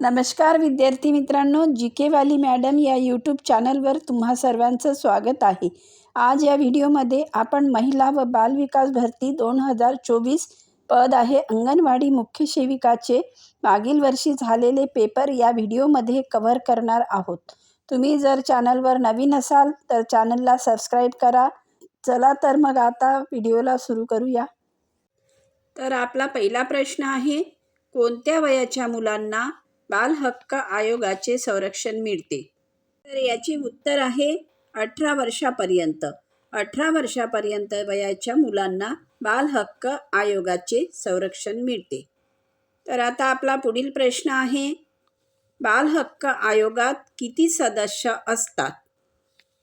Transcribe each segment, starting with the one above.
नमस्कार विद्यार्थी मित्रांनो जी के वाली मॅडम या यूट्यूब चॅनलवर तुम्हा सर्वांचं स्वागत आहे. आज या व्हिडिओमध्ये आपण महिला व बालविकास भरती दोन हजार चोवीस पद आहे. अंगणवाडी मुख्य सेविकाचे मागील वर्षी झालेले पेपर या व्हिडिओमध्ये कव्हर करणार आहोत. तुम्ही जर चॅनलवर नवीन असाल तर चॅनलला सबस्क्राईब करा. चला तर मग आता व्हिडिओला सुरू करूया. तर आपला पहिला प्रश्न आहे कोणत्या वयाच्या मुलांना बाल हक्क आयोगाचे संरक्षण मिळते. तर याचे उत्तर आहे अठरा वर्षापर्यंत. अठरा वर्षापर्यंत वयाच्या मुलांना बाल हक्क आयोगाचे संरक्षण मिळते. तर आता आपला पुढील प्रश्न आहे बाल हक्क आयोगात किती सदस्य असतात?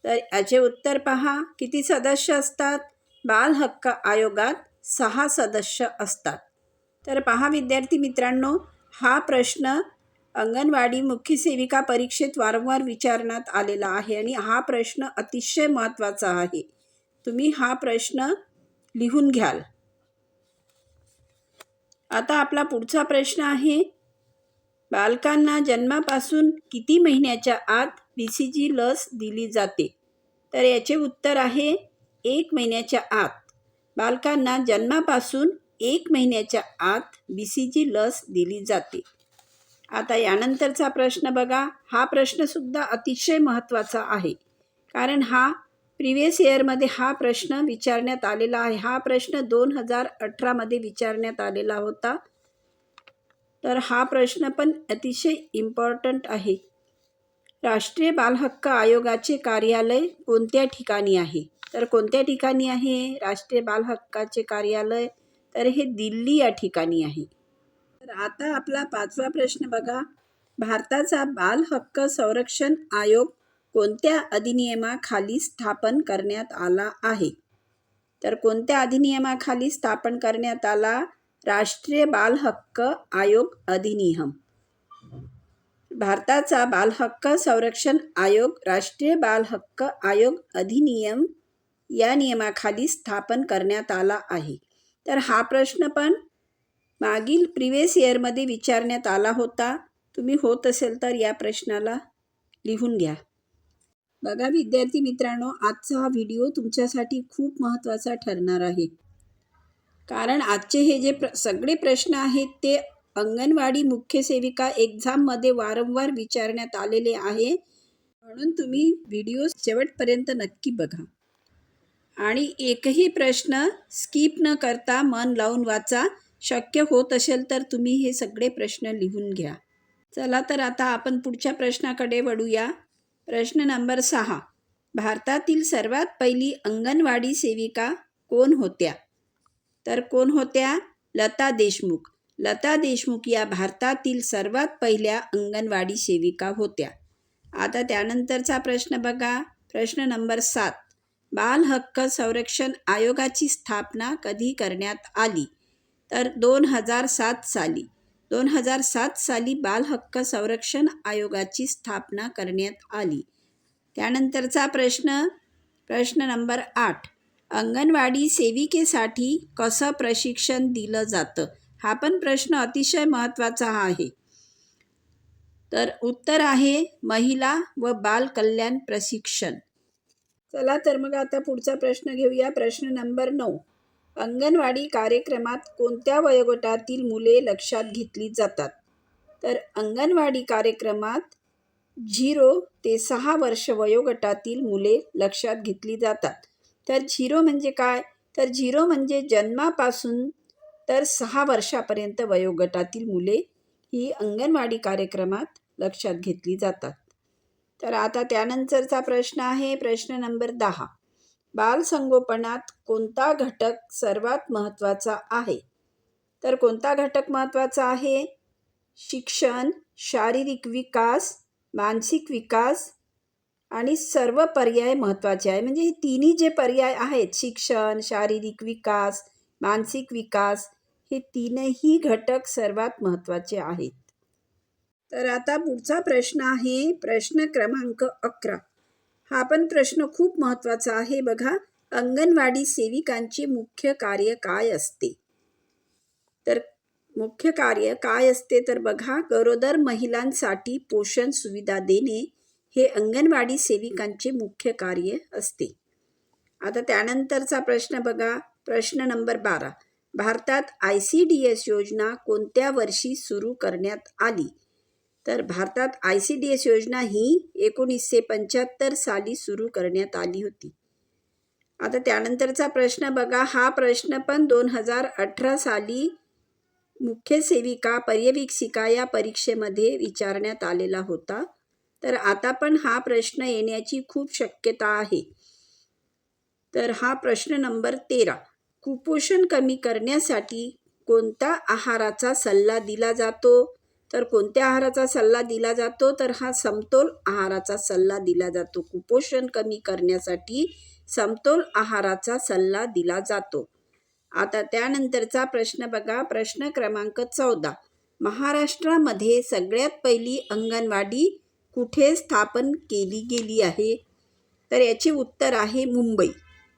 तर याचे उत्तर पहा किती सदस्य असतात? बाल हक्क आयोगात सहा सदस्य असतात. तर पहा विद्यार्थी मित्रांनो हा प्रश्न अंगणवाडी मुख्य सेविका परीक्षेत वारंवार विचारण्यात आलेला आहे आणि हा प्रश्न अतिशय महत्त्वाचा आहे. तुम्ही हा प्रश्न लिहून घ्याल. आता आपला पुढचा प्रश्न आहे बालकांना जन्मापासून किती महिन्याच्या आत बी सी जी लस दिली जाते? तर याचे उत्तर आहे एक महिन्याच्या आत. बालकांना जन्मापासून एक महिन्याच्या आत बी सी जी लस दिली जाते. आता यानंतरचा प्रश्न बघा. हा प्रश्नसुद्धा अतिशय महत्त्वाचा आहे. कारण हा प्रिव्हियस इयरमध्ये हा प्रश्न विचारण्यात आलेला आहे. हा प्रश्न दोन हजार अठरामध्ये विचारण्यात आलेला होता. तर हा प्रश्न पण अतिशय इम्पॉर्टंट आहे. राष्ट्रीय बालहक्क आयोगाचे कार्यालय कोणत्या ठिकाणी आहे? तर कोणत्या ठिकाणी आहे? राष्ट्रीय बालहक्काचे कार्यालय. तर हे दिल्ली या ठिकाणी आहे. तर आता आपला पाचवा प्रश्न बघा. भारताचा बाल हक्क संरक्षण आयोग कोणत्या अधिनियमाखाली स्थापन करण्यात आला आहे? तर कोणत्या अधिनियमाखाली स्थापन करण्यात आला? राष्ट्रीय बाल हक्क आयोग अधिनियम. भारताचा बाल हक्क संरक्षण आयोग राष्ट्रीय बाल हक्क आयोग अधिनियम या नियमाखाली स्थापन करण्यात आला आहे. तर हा प्रश्न पण मागील प्रिवियस इयरमध्ये विचारण्यात आला होता. तुम्ही होत असेल तर या प्रश्नाला लिहून घ्या. बघा विद्यार्थी मित्रांनो आजचा हा व्हिडिओ तुमच्यासाठी खूप महत्त्वाचा ठरणार आहे. कारण आजचे हे जे प्र सगळे प्रश्न आहेत ते अंगणवाडी मुख्य सेविका एक्झाममध्ये वारंवार विचारण्यात आलेले आहे. म्हणून तुम्ही व्हिडिओ शेवटपर्यंत नक्की बघा. आणि एकही प्रश्न स्किप न करता मन लावून वाचा. शक्य होत असेल तर तुम्ही हे सगळे प्रश्न लिहून घ्या. चला तर आता आपण पुढच्या प्रश्नाकडे वळूया. प्रश्न नंबर सहा. भारतातील सर्वात पहिली अंगणवाडी सेविका कोण होत्या? तर कोण होत्या? लता देशमुख. लता देशमुख या भारतातील सर्वात पहिल्या अंगणवाडी सेविका होत्या. आता त्यानंतरचा प्रश्न बघा. प्रश्न नंबर सात. बाल हक्क संरक्षण आयोगाची स्थापना कधी करण्यात आली? तर दोन हजार सात साली. दोन हजार सात साली बालहक्क संरक्षण आयोगाची स्थापना करण्यात आली. त्यानंतरचा प्रश्न प्रश्न नंबर आठ. अंगणवाडी सेविकेसाठी कसं प्रशिक्षण दिलं जातं? हा पण प्रश्न अतिशय महत्त्वाचा आहे. तर उत्तर आहे महिला व बाल कल्याण प्रशिक्षण. चला तर मग आता पुढचा प्रश्न घेऊया. प्रश्न नंबर नऊ. अंगणवाडी कार्यक्रमात कोणत्या वयोगटातील मुले लक्षात घेतली जातात? तर अंगणवाडी कार्यक्रमात झिरो ते सहा वर्ष वयोगटातील मुले लक्षात घेतली जातात. तर झिरो म्हणजे काय? तर झिरो म्हणजे जन्मापासून तर सहा वर्षापर्यंत वयोगटातील मुले ही अंगणवाडी कार्यक्रमात लक्षात घेतली जातात. तर आता त्यानंतरचा प्रश्न आहे. प्रश्न नंबर दहा. बालसंगोपनात कोणता घटक सर्वात महत्त्वाचा आहे? तर कोणता घटक महत्त्वाचा आहे? शिक्षण शारीरिक विकास मानसिक विकास आणि सर्व पर्याय महत्त्वाचे आहे. म्हणजे हे तिन्ही जे पर्याय आहेत शिक्षण शारीरिक विकास मानसिक विकास हे तीनही घटक सर्वात महत्त्वाचे आहेत. तर आता पुढचा प्रश्न आहे प्रश्न क्रमांक अकरा. हा पण प्रश्न खूप महत्त्वाचा आहे बघा. अंगणवाडी सेविकांचे मुख्य कार्य काय असते? तर मुख्य कार्य काय असते? तर बघा गरोदर महिलांसाठी पोषण सुविधा देणे हे अंगणवाडी सेविकांचे मुख्य कार्य असते. आता त्यानंतरचा प्रश्न बघा. प्रश्न नंबर बारा. भारतात आय सी डी एस योजना कोणत्या वर्षी सुरू करण्यात आली? तर भारतात आय सी डी एस योजना ही एकोणीसशे पंच्याहत्तर साली सुरू करण्यात आली होती. आता त्यानंतरचा प्रश्न बघा. हा प्रश्न पण दोन हजार अठरा साली मुख्य सेविका पर्यवेक्षिका या परीक्षेमध्ये विचारण्यात आलेला होता. तर आता पण हा प्रश्न येण्याची खूप शक्यता आहे. तर हा प्रश्न नंबर तेरा. कुपोषण कमी करण्यासाठी कोणता आहाराचा सल्ला दिला जातो? तर कोणत्या आहाराचा सल्ला दिला जातो? तर हा समतोल आहाराचा सल्ला दिला जातो. कुपोषण कमी करण्यासाठी समतोल आहाराचा सल्ला दिला जातो. आता त्यानंतरचा प्रश्न बघा. प्रश्न क्रमांक चौदा. महाराष्ट्रामध्ये सगळ्यात पहिली अंगणवाडी कुठे स्थापन केली गेली आहे? तर याचे उत्तर आहे मुंबई.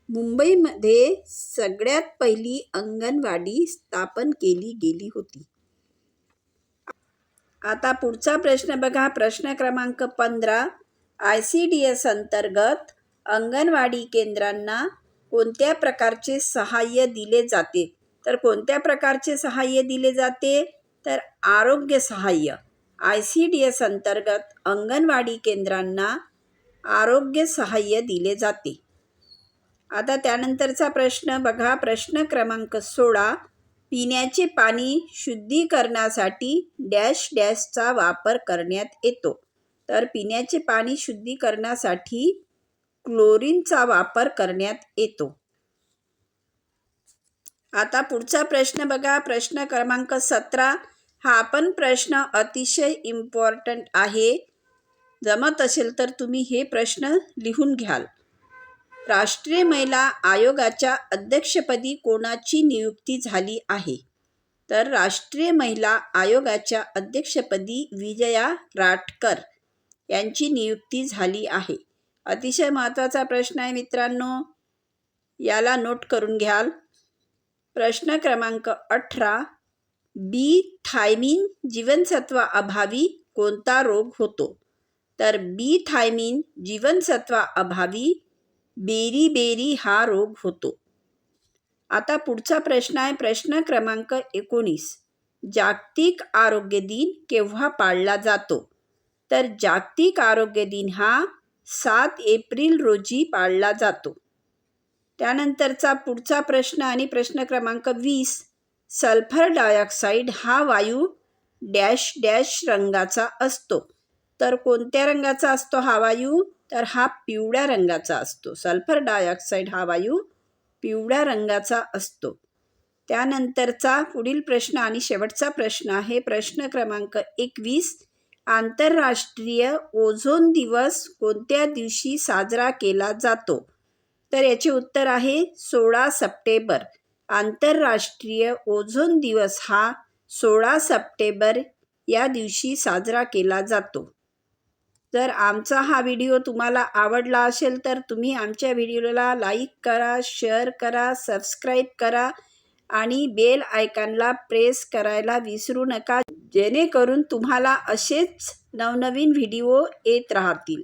मुंबईमध्ये सगळ्यात पहिली अंगणवाडी स्थापन केली गेली होती. आता पुढचा प्रश्न बघा. प्रश्न क्रमांक पंधरा. आय सी डी एस अंतर्गत अंगणवाडी केंद्रांना कोणत्या प्रकारचे सहाय्य दिले जाते? तर कोणत्या प्रकारचे सहाय्य दिले जाते? तर आरोग्य सहाय्य. आय सी डी एस अंतर्गत अंगणवाडी केंद्रांना आरोग्य सहाय्य दिले जाते. आता त्यानंतरचा प्रश्न बघा. प्रश्न क्रमांक सोळा. पिण्याचे पाणी शुद्धीकरणासाठी डॅश डॅशचा वापर करण्यात येतो. तर पिण्याचे पाणी शुद्धीकरणासाठी क्लोरीनचा वापर करण्यात येतो. आता पुढचा प्रश्न बघा. प्रश्न क्रमांक सतरा. हा पण प्रश्न अतिशय इम्पॉर्टंट आहे. जमत असेल तर तुम्ही हे प्रश्न लिहून घ्याल. राष्ट्रीय महिला आयोगाच्या अध्यक्षपदी कोणाची नियुक्ती झाली आहे? तर राष्ट्रीय महिला आयोगाच्या अध्यक्षपदी विजया राटकर यांची नियुक्ती झाली आहे. अतिशय महत्त्वाचा प्रश्न आहे मित्रांनो. याला नोट करून घ्याल. प्रश्न क्रमांक अठरा. बी थायमिन जीवनसत्वा अभावी कोणता रोग होतो? तर बी थायमिन जीवनसत्वा अभावी बेरी बेरी हा रोग होतो. आता पुढचा प्रश्न आहे प्रश्न क्रमांक एकोणीस. जागतिक आरोग्य दिन केव्हा पाळला जातो? तर जागतिक आरोग्य दिन हा सात एप्रिल रोजी पाळला जातो. त्यानंतरचा पुढचा प्रश्न आणि प्रश्न क्रमांक वीस. सल्फर डायऑक्साईड हा वायू डॅश डॅश रंगाचा असतो. तर कोणत्या रंगाचा असतो हा वायू? तर हा पिवळ्या रंगाचा असतो. सल्फर डायऑक्साईड हा वायू पिवळ्या रंगाचा असतो. त्यानंतरचा पुढील प्रश्न आणि शेवटचा प्रश्न आहे. प्रश्न क्रमांक एकवीस. आंतरराष्ट्रीय ओझोन दिवस कोणत्या दिवशी साजरा केला जातो? तर याचे उत्तर आहे सोळा सप्टेंबर. आंतरराष्ट्रीय ओझोन दिवस हा सोळा सप्टेंबर या दिवशी साजरा केला जातो. जर आमचा हा व्हिडिओ तुम्हाला आवडला असेल तर तुम्ही आमच्या व्हिडिओला लाईक करा शेअर करा सबस्क्राईब करा आणि बेल आयकॉनला प्रेस करायला विसरू नका. जेणेकरून तुम्हाला असेच नवनवीन व्हिडिओ येत राहतील.